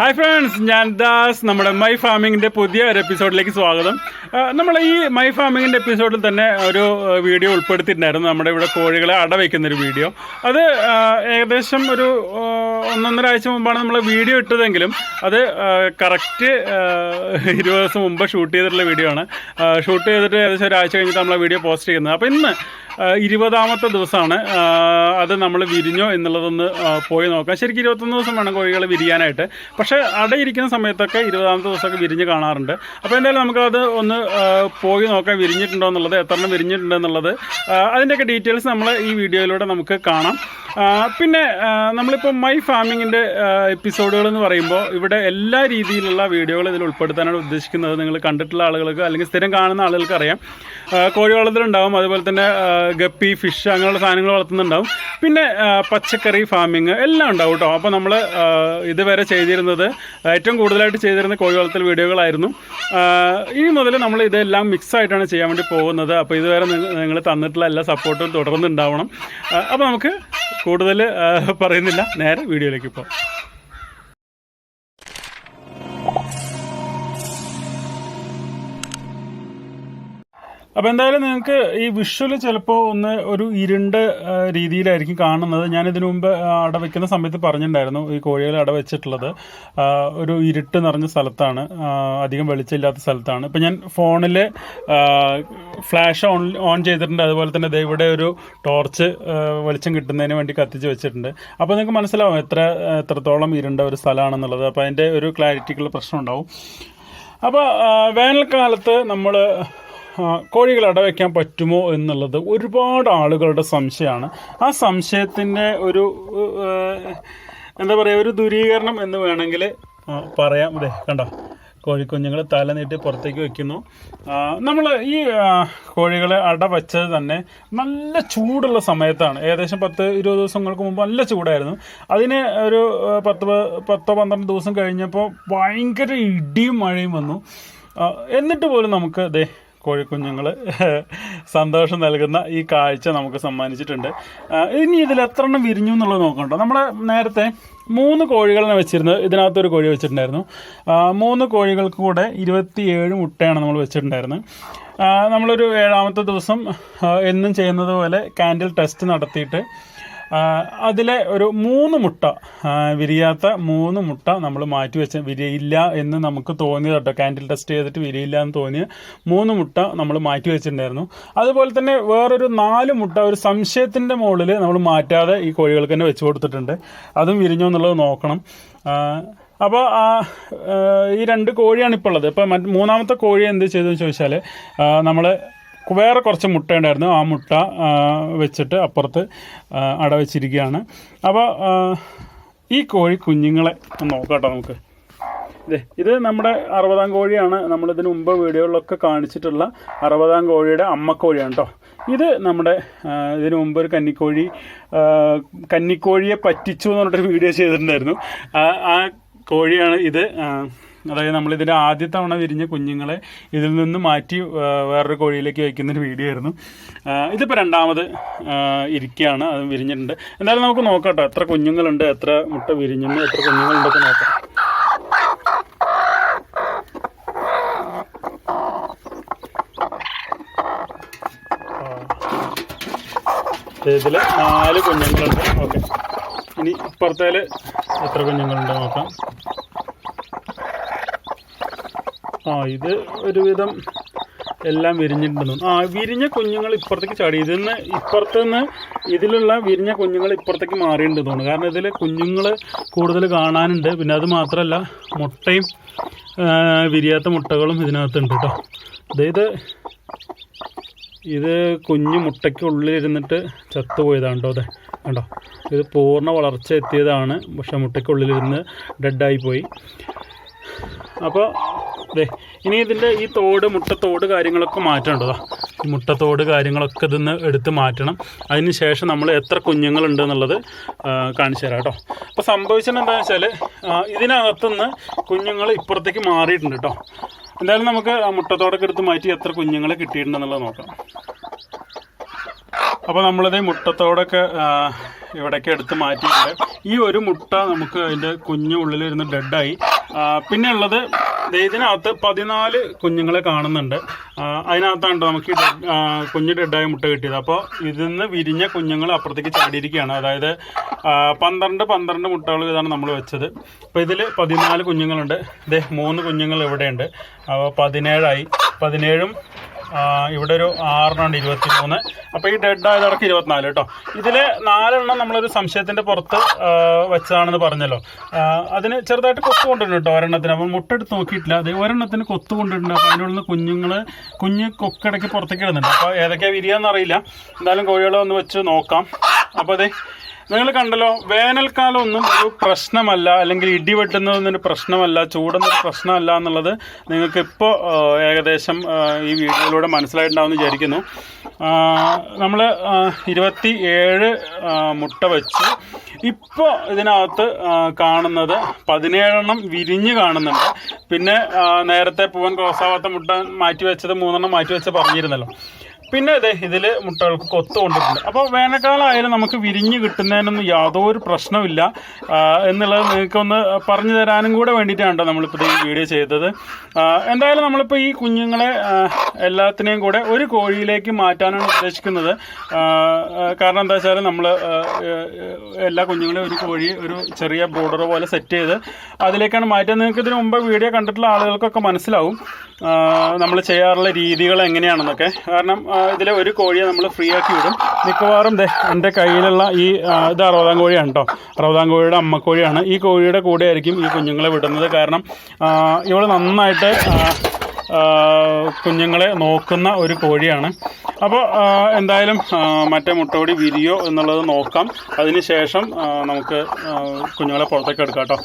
Hi friends ഞാൻ ദാസ്. നമ്മുടെ my ഫാമിങ്ങിന്റെ പുതിയ ഒരു എപ്പിസോഡിലേക്ക് സ്വാഗതം. നമ്മൾ ഈ മൈ ഫാമിങ്ങിന്റെ എപ്പിസോഡിൽ തന്നെ ഒരു വീഡിയോ ഉൾപ്പെടുത്തിയിട്ടുണ്ടായിരുന്നു. നമ്മുടെ ഇവിടെ കോഴികളെ അടവയ്ക്കുന്നൊരു വീഡിയോ അത് ഏകദേശം ഒരു ഒന്നൊന്നര ആഴ്ച മുമ്പാണ് നമ്മൾ വീഡിയോ ഇട്ടതെങ്കിലും അത് കറക്റ്റ് ഇരുപത് ദിവസം മുമ്പ് ഷൂട്ട് ചെയ്തിട്ടുള്ള വീഡിയോ ആണ്. ഷൂട്ട് ചെയ്തിട്ട് ഏകദേശം ഒരാഴ്ച കഴിഞ്ഞിട്ട് നമ്മൾ വീഡിയോ പോസ്റ്റ് ചെയ്യുന്നത്. അപ്പോൾ ഇന്ന് ഇരുപതാമത്തെ ദിവസമാണ്. അത് നമ്മൾ വിരിഞ്ഞോ എന്നുള്ളതൊന്ന് പോയി നോക്കാം. ശരിക്കും ഇരുപത്തൊന്ന് ദിവസം വേണം കോഴികൾ വിരിയാനായിട്ട്. പക്ഷേ അടയിരിക്കുന്ന സമയത്തൊക്കെ ഇരുപതാമത്തെ ദിവസമൊക്കെ വിരിഞ്ഞ് കാണാറുണ്ട്. അപ്പോൾ എന്തായാലും നമുക്കത് ഒന്ന് പോയി നോക്കാം വിരിഞ്ഞിട്ടുണ്ടോ എന്നുള്ളത് എത്ര എണ്ണം വിരിഞ്ഞിട്ടുണ്ട് എന്നുള്ളത്. അതിന്റെയൊക്കെ ഡീറ്റെയിൽസ് നമ്മൾ ഈ വീഡിയോയിലൂടെ നമുക്ക് കാണാം. പിന്നെ നമ്മളിപ്പോൾ മൈ ഫാമിങ്ങിന്റെ എപ്പിസോഡുകൾ എന്ന് പറയുമ്പോൾ ഇവിടെ എല്ലാ രീതിയിലുള്ള വീഡിയോകൾ ഇതിൽ ഉൾപ്പെടുത്താനാണ് ഉദ്ദേശിക്കുന്നത്. നിങ്ങൾ കണ്ടിട്ടുള്ള ആളുകൾക്ക് അല്ലെങ്കിൽ സ്ഥിരം കാണുന്ന ആളുകൾക്ക് അറിയാം. കോഴി വളർത്തലുണ്ടാവും അതുപോലെ തന്നെ ഗപ്പി ഫിഷ് അങ്ങനെയുള്ള സാധനങ്ങൾ വളർത്തുന്നുണ്ടാവും. പിന്നെ പച്ചക്കറി ഫാമിങ് എല്ലാം ഉണ്ടാവും കേട്ടോ. അപ്പോൾ നമ്മൾ ഇതുവരെ ചെയ്തിരുന്നത് ഏറ്റവും കൂടുതലായിട്ട് ചെയ്തിരുന്ന കോഴി വളർത്തൽ വീഡിയോകളായിരുന്നു ഇനി മുതൽ നമ്മൾ ഇതെല്ലാം മിക്സ് ആയിട്ടാണ് ചെയ്യാൻ വേണ്ടി പോകുന്നത്. അപ്പോൾ ഇതുവരെ നിങ്ങൾ തന്നിട്ടുള്ള എല്ലാ സപ്പോർട്ടും തുടർന്നുണ്ടാവണം. അപ്പോൾ നമുക്ക് കൂടുതൽ പറയുന്നില്ല. നേരെ വീഡിയോയിലേക്ക് പോകാം അപ്പോൾ എന്തായാലും നിങ്ങൾക്ക് ഈ വിഷ്വൽ ചിലപ്പോൾ ഒന്ന് ഒരു ഇരുണ്ട രീതിയിലായിരിക്കും കാണുന്നത്. ഞാൻ ഇതിനു മുമ്പ് അട വെക്കുന്ന സമയത്ത് പറഞ്ഞിട്ടുണ്ടായിരുന്നു ഈ കോഴികൾ അട വെച്ചിട്ടുള്ളത്. ഒരു ഇരുട്ട് നിറഞ്ഞ സ്ഥലത്താണ് അധികം വെളിച്ചമില്ലാത്ത സ്ഥലത്താണ്. ഇപ്പം ഞാൻ ഫോണിൽ ഫ്ലാഷ് ഓൺ ഓൺ ചെയ്തിട്ടുണ്ട്. അതുപോലെ തന്നെ ഇവിടെ ഒരു ടോർച്ച് വെളിച്ചം കിട്ടുന്നതിന് വേണ്ടി കത്തിച്ച് വെച്ചിട്ടുണ്ട്. അപ്പോൾ നിങ്ങൾക്ക് മനസ്സിലാവും എത്ര എത്രത്തോളം ഇരുണ്ട ഒരു സ്ഥലമാണെന്നുള്ളത്. അപ്പോൾ അതിന്റെ ഒരു ക്ലാരിറ്റിക്കുള്ള പ്രശ്നം ഉണ്ടാവും. അപ്പോൾ വേനൽക്കാലത്ത് നമ്മൾ കോഴികൾ അടവയ്ക്കാൻ പറ്റുമോ എന്നുള്ളത് ഒരുപാട് ആളുകളുടെ സംശയമാണ്. ആ സംശയത്തിന്റെ ഒരു എന്താ പറയുക ഒരു ദൂരീകരണം എന്ന് വേണമെങ്കിൽ പറയാം. അതെ കണ്ടോ? കോഴിക്കുഞ്ഞുങ്ങൾ തല നീട്ടി പുറത്തേക്ക് വെക്കുന്നു. നമ്മൾ ഈ കോഴികളെ അട വച്ചത് തന്നെ നല്ല ചൂടുള്ള സമയത്താണ്. ഏകദേശം പത്ത് ഇരുപത് ദിവസങ്ങൾക്ക് മുമ്പ് നല്ല ചൂടായിരുന്നു. അതിന് ഒരു പത്ത് പത്തോ പന്ത്രണ്ട് ദിവസം കഴിഞ്ഞപ്പോൾ ഭയങ്കര ഇടിയും മഴയും വന്നു. എന്നിട്ട് പോലും നമുക്ക് ദേ കോഴിക്കുഞ്ഞുങ്ങൾ സന്തോഷം നൽകുന്ന ഈ കാഴ്ച നമുക്ക് സമ്മാനിച്ചിട്ടുണ്ട്. ഇനി ഇതിൽ എത്ര എണ്ണം വിരിഞ്ഞു എന്നുള്ളത് നോക്കണ്ടോ. നമ്മൾ നേരത്തെ മൂന്ന് കോഴികളെ വെച്ചിരുന്നത് ഇതിനകത്തൊരു കോഴി വെച്ചിട്ടുണ്ടായിരുന്നു. മൂന്ന് കോഴികൾക്ക് കൂടെ ഇരുപത്തിയേഴ് മുട്ടയാണ് നമ്മൾ വെച്ചിട്ടുണ്ടായിരുന്നത്. നമ്മളൊരു ഏഴാമത്തെ ദിവസം എന്നും ചെയ്യുന്നത് പോലെ കാൻഡിൽ ടെസ്റ്റ് നടത്തിയിട്ട് അതിലെ ഒരു മൂന്ന് മുട്ട വിരിയാത്ത മൂന്ന് മുട്ട നമ്മൾ മാറ്റി വെച്ച വിരിയില്ല എന്ന് നമുക്ക് തോന്നിയത് കേട്ടോ. കാൻഡിൽ ടെസ്റ്റ് ചെയ്തിട്ട് വിരിയില്ല എന്ന് തോന്നിയ മൂന്ന് മുട്ട നമ്മൾ മാറ്റി വെച്ചിട്ടുണ്ടായിരുന്നു. അതുപോലെ തന്നെ വേറൊരു നാല് മുട്ട ഒരു സംശയത്തിന്റെ മുകളിൽ നമ്മൾ മാറ്റാതെ ഈ കോഴികൾക്ക് തന്നെ വെച്ച് കൊടുത്തിട്ടുണ്ട്. അതും വിരിഞ്ഞോ എന്നുള്ളത് നോക്കണം. അപ്പോൾ ഈ രണ്ട് കോഴിയാണ് ഇപ്പോൾ ഉള്ളത്. ഇപ്പോൾ മറ്റ് മൂന്നാമത്തെ കോഴി എന്ത് ചെയ്തതെന്ന് ചോദിച്ചാൽ നമ്മൾ വേറെ കുറച്ച് മുട്ട ഉണ്ടായിരുന്നു. ആ മുട്ട വെച്ചിട്ട് അപ്പുറത്ത് അട വെച്ചിരിക്കുകയാണ്. അപ്പോൾ ഈ കോഴി കുഞ്ഞുങ്ങളെ ഒന്ന് നോക്കാം നമുക്ക്. ഇതേ നമ്മുടെ അറുപതാം കോഴിയാണ്. നമ്മളിതിന് മുമ്പ് വീഡിയോകളിലൊക്കെ കാണിച്ചിട്ടുള്ള അറുപതാം കോഴിയുടെ അമ്മക്കോഴിയാണ് കേട്ടോ ഇത് നമ്മുടെ ഇതിനു മുമ്പ് ഒരു കന്നിക്കോഴി കന്നിക്കോഴിയെ പറ്റിച്ചു എന്ന് പറഞ്ഞിട്ടൊരു വീഡിയോ ചെയ്തിട്ടുണ്ടായിരുന്നു. ആ കോഴിയാണ് ഇത്. അതായത് നമ്മളിതിന്റെ ആദ്യ തവണ വിരിഞ്ഞ കുഞ്ഞുങ്ങളെ ഇതിൽ നിന്ന് മാറ്റി വേറൊരു കോഴിയിലേക്ക് വയ്ക്കുന്നൊരു വീഡിയോ ആയിരുന്നു. ഇതിപ്പോൾ രണ്ടാമത് ഇരിക്കുകയാണ്. അത് വിരിഞ്ഞിട്ടുണ്ട്. എന്തായാലും നമുക്ക് നോക്കാം എത്ര കുഞ്ഞുങ്ങളുണ്ട് എത്ര മുട്ട വിരിഞ്ഞുണ്ട് എത്ര കുഞ്ഞുങ്ങളുണ്ടൊക്കെ നോക്കാം. ഇതിൽ നാല് കുഞ്ഞുങ്ങളുണ്ട്. ഓക്കെ. ഇനി ഇപ്പുറത്തേൽ എത്ര കുഞ്ഞുങ്ങളുണ്ട് നോക്കാം. ആ ഇത് ഒരുവിധം എല്ലാം വിരിഞ്ഞിട്ടുണ്ടെന്ന് ആ വിരിഞ്ഞ കുഞ്ഞുങ്ങൾ ഇപ്പുറത്തേക്ക് ചാടി. ഇപ്പുറത്ത് നിന്ന് ഇതിലുള്ള വിരിഞ്ഞ കുഞ്ഞുങ്ങൾ ഇപ്പുറത്തേക്ക് മാറിയിട്ടുണ്ട് തോന്നുന്നു. കാരണം ഇതിൽ കുഞ്ഞുങ്ങൾ കൂടുതൽ കാണാനുണ്ട്. പിന്നെ അത് മാത്രമല്ല മുട്ടയും വിരിയാത്ത മുട്ടകളും ഇതിനകത്തുണ്ട് കേട്ടോ. അതായത് ഇത് കുഞ്ഞു മുട്ടയ്ക്ക് ഉള്ളിലിരുന്നിട്ട് ചത്തുപോയതാണ് കേട്ടോ. അതെ കണ്ടോ? ഇത് പൂർണ വളർച്ച എത്തിയതാണ്. പക്ഷെ മുട്ടയ്ക്കുള്ളിലിരുന്ന് ഡെഡായി പോയി. അപ്പോൾ ദേ ഇനി ഇതിന്റെ ഈ തോട് മുട്ടത്തോട് കാര്യങ്ങളൊക്കെ മാറ്റേണ്ടതാ. ഈ മുട്ടത്തോട് കാര്യങ്ങളൊക്കെ ഇതിന്ന് എടുത്ത് മാറ്റണം. അതിന് ശേഷം നമ്മൾ എത്ര കുഞ്ഞുങ്ങളുണ്ട് എന്നുള്ളത് കാണിച്ചു തരാം കേട്ടോ അപ്പോൾ സംഭവിച്ചത് വെച്ചാൽ ഇതിനകത്തുനിന്ന് കുഞ്ഞുങ്ങൾ ഇപ്പുറത്തേക്ക് മാറിയിട്ടുണ്ട് കേട്ടോ എന്തായാലും നമുക്ക് മുട്ടത്തോടൊക്കെ എടുത്ത് മാറ്റി എത്ര കുഞ്ഞുങ്ങളെ കിട്ടിയിട്ടുണ്ടെന്നുള്ളത് നോക്കാം. അപ്പോൾ നമ്മളിത് മുട്ടത്തോടൊക്കെ ഇവിടേക്ക് എടുത്ത് മാറ്റിയിട്ടുണ്ട്. ഈ ഒരു മുട്ട നമുക്ക് അതിന്റെ കുഞ്ഞു ഉള്ളിലിരുന്ന് ഡെഡായി പിന്നെ ഉള്ളത് ഇതിനകത്ത് പതിനാല് കുഞ്ഞുങ്ങളെ കാണുന്നുണ്ട്. അതിനകത്താണ് നമുക്ക് കുഞ്ഞ് ഡെഡായ മുട്ട കിട്ടിയത്. അപ്പോൾ ഇതിൽ നിന്ന് വിരിഞ്ഞ കുഞ്ഞുങ്ങൾ അപ്പുറത്തേക്ക് ചാടിയിരിക്കുകയാണ്. അതായത് പന്ത്രണ്ട് പന്ത്രണ്ട് മുട്ടകൾ ഇതാണ് നമ്മൾ വെച്ചത്. അപ്പോൾ ഇതിൽ പതിനാല് കുഞ്ഞുങ്ങളുണ്ട്. ഇതേ മൂന്ന് കുഞ്ഞുങ്ങൾ ഇവിടെയുണ്ട്. അപ്പോൾ പതിനേഴായി. പതിനേഴും ഇവിടെ ഒരു ആറെണ്ണം ഇരുപത്തി മൂന്ന് അപ്പോൾ ഈ ഡെഡ് ആയതടക്കം ഇരുപത്തിനാല് കേട്ടോ. ഇതിൽ നാലെണ്ണം നമ്മളൊരു സംശയത്തിന്റെ പുറത്ത് വെച്ചതാണെന്ന് പറഞ്ഞല്ലോ. അതിന് ചെറുതായിട്ട് കൊത്തു കൊണ്ടിട്ടുണ്ട് കേട്ടോ ഒരെണ്ണത്തിന്. അപ്പോൾ മുട്ടെടുത്ത് നോക്കിയിട്ടില്ല. അത് ഒരെണ്ണത്തിന് കൊത്തു കൊണ്ടിട്ടുണ്ട്. അപ്പോൾ അതിനുള്ള കുഞ്ഞുങ്ങൾ കുഞ്ഞ് കൊക്കിടയ്ക്ക് പുറത്തേക്ക് ഇടുന്നുണ്ട്. അപ്പോൾ ഏതൊക്കെയാണ് വിരിയാന്നറിയില്ല എന്തായാലും കോഴികളെ ഒന്ന് വെച്ച് നോക്കാം. അപ്പോൾ അതെ നിങ്ങൾ കണ്ടല്ലോ വേനൽക്കാലം ഒന്നും ഒരു പ്രശ്നമല്ല അല്ലെങ്കിൽ ഇടി വെട്ടുന്നതൊന്നും ഒരു പ്രശ്നമല്ല ചൂടൊന്നും ഒരു പ്രശ്നമല്ല എന്നുള്ളത് നിങ്ങൾക്ക് ഇപ്പോൾ ഏകദേശം ഈ വീഡിയോയിലൂടെ മനസ്സിലായിട്ടുണ്ടാവും വിചാരിക്കുന്നു. നമ്മൾ ഇരുപത്തി ഏഴ് മുട്ട വെച്ച് ഇപ്പോൾ ഇതിനകത്ത് കാണുന്നത് പതിനേഴെണ്ണം വിരിഞ്ഞ് കാണുന്നുണ്ട്. പിന്നെ നേരത്തെ പൂവൻ ക്രോസാവാത്ത മുട്ട മാറ്റി വെച്ചത് മൂന്നെണ്ണം മാറ്റി വെച്ച് പറഞ്ഞിരുന്നല്ലോ. പിന്നെ അതെ ഇതിൽ മുട്ടകൾക്ക് കൊത്തു കൊണ്ടിട്ടുണ്ട്. അപ്പോൾ വേനൽക്കാലമായാലും നമുക്ക് വിരിഞ്ഞ് കിട്ടുന്നതിനൊന്നും യാതൊരു പ്രശ്നമില്ല എന്നുള്ളത് നിങ്ങൾക്കൊന്ന് പറഞ്ഞു തരാനും കൂടെ വേണ്ടിയിട്ടാണ് നമ്മളിപ്പോൾ ഈ വീഡിയോ ചെയ്തത്. എന്തായാലും നമ്മളിപ്പോൾ ഈ കുഞ്ഞുങ്ങളെ എല്ലാത്തിനെയും കൂടെ ഒരു കോഴിയിലേക്ക് മാറ്റാനാണ് ഉദ്ദേശിക്കുന്നത്. കാരണം എന്താ വെച്ചാൽ നമ്മൾ എല്ലാ കുഞ്ഞുങ്ങളെയും ഒരു കോഴി ഒരു ചെറിയ ബോർഡർ പോലെ സെറ്റ് ചെയ്ത് അതിലേക്കാണ് മാറ്റാൻ നിങ്ങൾക്ക് ഇതിനു മുമ്പ് വീഡിയോ കണ്ടിട്ടുള്ള ആളുകൾക്കൊക്കെ മനസ്സിലാവും നമ്മൾ ചെയ്യാറുള്ള രീതികൾ എങ്ങനെയാണെന്നൊക്കെ. കാരണം ഇതിലെ ഒരു കോഴിയെ നമ്മൾ ഫ്രീ ആക്കി വിടും. മിക്കവാറും ദേ എന്റെ കയ്യിലുള്ള ഈ ഇത് അറുപതാം കോഴിയാണ് കേട്ടോ അറുപതാം കോഴിയുടെ അമ്മക്കോഴിയാണ് ഈ കോഴിയുടെ കൂടെ ആയിരിക്കും ഈ കുഞ്ഞുങ്ങളെ വിടുന്നത്. കാരണം ഇവൾ നന്നായിട്ട് കുഞ്ഞുങ്ങളെ നോക്കുന്ന ഒരു കോഴിയാണ്. അപ്പോൾ എന്തായാലും മറ്റേ മുട്ടോടി വിരിയോ എന്നുള്ളത് നോക്കാം. അതിനുശേഷം ശേഷം നമുക്ക് കുഞ്ഞുങ്ങളെ പുറത്തേക്ക് എടുക്കാം കേട്ടോ.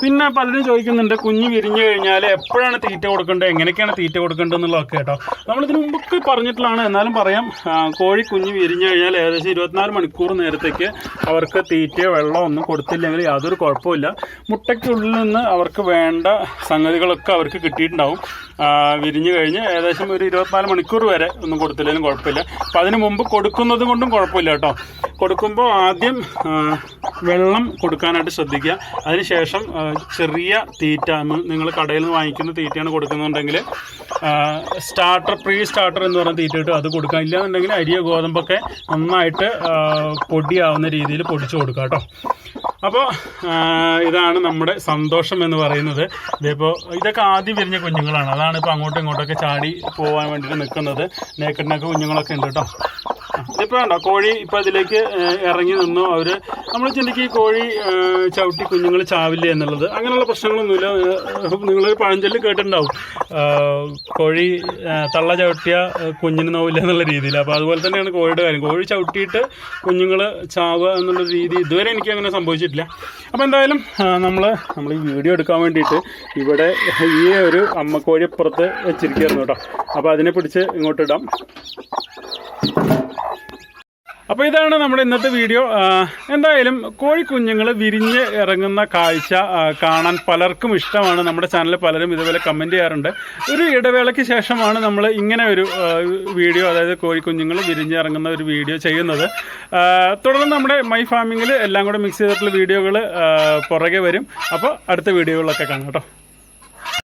പിന്നെ പലരും ചോദിക്കുന്നുണ്ട് കുഞ്ഞ് വിരിഞ്ഞു കഴിഞ്ഞാൽ എപ്പോഴാണ് തീറ്റ കൊടുക്കേണ്ടത്? എങ്ങനെയൊക്കെയാണ് തീറ്റ കൊടുക്കേണ്ടത് എന്നുള്ളതൊക്കെ കേട്ടോ. നമ്മളിതിന് മുമ്പൊക്കെ പറഞ്ഞിട്ടുള്ളതാണ്. എന്നാലും പറയാം കോഴി കുഞ്ഞ് വിരിഞ്ഞു കഴിഞ്ഞാൽ ഏകദേശം ഇരുപത്തിനാല് മണിക്കൂർ നേരത്തേക്ക് അവർക്ക് തീറ്റയോ വെള്ളമോ ഒന്നും കൊടുത്തില്ലെങ്കിൽ യാതൊരു കുഴപ്പമില്ല മുട്ടയ്ക്കുള്ളിൽ നിന്ന് അവർക്ക് വേണ്ട സംഗതികളൊക്കെ അവർക്ക് കിട്ടിയിട്ടുണ്ടാവും. വിരിഞ്ഞു കഴിഞ്ഞ് ഏകദേശം ഒരു ഇരുപത്തിനാല് മണിക്കൂർ വരെ ഒന്നും കൊടുത്തില്ലെങ്കിലും കുഴപ്പമില്ല. അപ്പം അതിന് മുമ്പ് കൊടുക്കുന്നത് കൊണ്ടും കുഴപ്പമില്ല കേട്ടോ. കൊടുക്കുമ്പോൾ ആദ്യം വെള്ളം കൊടുക്കാനായിട്ട് ശ്രദ്ധിക്കുക. അതിനുശേഷം ചെറിയ തീറ്റ നിങ്ങൾ കടയിൽ നിന്ന് വാങ്ങിക്കുന്ന തീറ്റയാണ് കൊടുക്കുന്നുണ്ടെങ്കിൽ സ്റ്റാർട്ടർ പ്രീ സ്റ്റാർട്ടർ എന്ന് പറഞ്ഞ തീറ്റ കിട്ടും അത് കൊടുക്കാം ഇല്ലാന്നുണ്ടെങ്കിൽ അരിയോ ഗോതമ്പൊക്കെ നന്നായിട്ട് പൊടിയാവുന്ന രീതിയിൽ പൊടിച്ചു കൊടുക്കുക കേട്ടോ. അപ്പോൾ ഇതാണ് നമ്മുടെ സന്തോഷം എന്ന് പറയുന്നത്. ഇതിപ്പോൾ ഇതൊക്കെ ആദ്യം വിരിഞ്ഞ കുഞ്ഞുങ്ങളാണ്. അതാണ് ഇപ്പോൾ അങ്ങോട്ടും ഇങ്ങോട്ടൊക്കെ ചാടി പോകാൻ വേണ്ടിയിട്ട് നിൽക്കുന്നത്. നേക്കടിനൊക്കെ കുഞ്ഞുങ്ങളൊക്കെ ഉണ്ട് കേട്ടോ. ഇതിപ്പോൾ ഉണ്ടോ കോഴി ഇപ്പോൾ അതിലേക്ക് ഇറങ്ങി നിന്നു. അവർ നമ്മൾ ചിന്തിക്കും ഈ കോഴി ചവിട്ടി കുഞ്ഞുങ്ങൾ ചാവില്ല എന്നുള്ളത്. അങ്ങനെയുള്ള പ്രശ്നങ്ങളൊന്നുമില്ല. നിങ്ങൾ പഴഞ്ചൊല്ല് കേട്ടിട്ടുണ്ടാവും. കോഴി തള്ള ചവിട്ടിയ കുഞ്ഞിന് നോവില്ല എന്നുള്ള രീതിയിൽ. അപ്പോൾ അതുപോലെ തന്നെയാണ് കോഴിയുടെ കാര്യം. കോഴി ചവിട്ടിയിട്ട് കുഞ്ഞുങ്ങൾ ചാവുക എന്നുള്ള രീതി ഇതുവരെ എനിക്ക് അങ്ങനെ സംഭവിച്ചിട്ടില്ല. അപ്പോൾ എന്തായാലും നമ്മൾ നമ്മൾ ഈ വീഡിയോ എടുക്കാൻ വേണ്ടിയിട്ട് ഇവിടെ ഈ ഒരു അമ്മക്കോഴി പുറത്ത് വെച്ചിരിക്കുകയായിരുന്നു കേട്ടോ. അപ്പോൾ അതിനെ പിടിച്ച് ഇങ്ങോട്ട് ഇങ്ങോട്ടിടാം അപ്പോൾ ഇതാണ് നമ്മുടെ ഇന്നത്തെ വീഡിയോ. എന്തായാലും കോഴിക്കുഞ്ഞുങ്ങൾ വിരിഞ്ഞ് ഇറങ്ങുന്ന കാഴ്ച കാണാൻ പലർക്കും ഇഷ്ടമാണ്. നമ്മുടെ ചാനലിൽ പലരും ഇതുപോലെ കമന്റ് ചെയ്യാറുണ്ട്. ഒരു ഇടവേളയ്ക്ക് ശേഷമാണ് നമ്മൾ ഇങ്ങനെ ഒരു വീഡിയോ അതായത് കോഴിക്കുഞ്ഞുങ്ങൾ വിരിഞ്ഞ് ഇറങ്ങുന്ന ഒരു വീഡിയോ ചെയ്യുന്നത്. തുടർന്ന് നമ്മുടെ മൈ ഫാമിങ്ങിൽ എല്ലാം കൂടെ മിക്സ് ചെയ്തിട്ടുള്ള വീഡിയോകൾ പുറകെ വരും. അപ്പോൾ അടുത്ത വീഡിയോകളൊക്കെ കാണാം കേട്ടോ.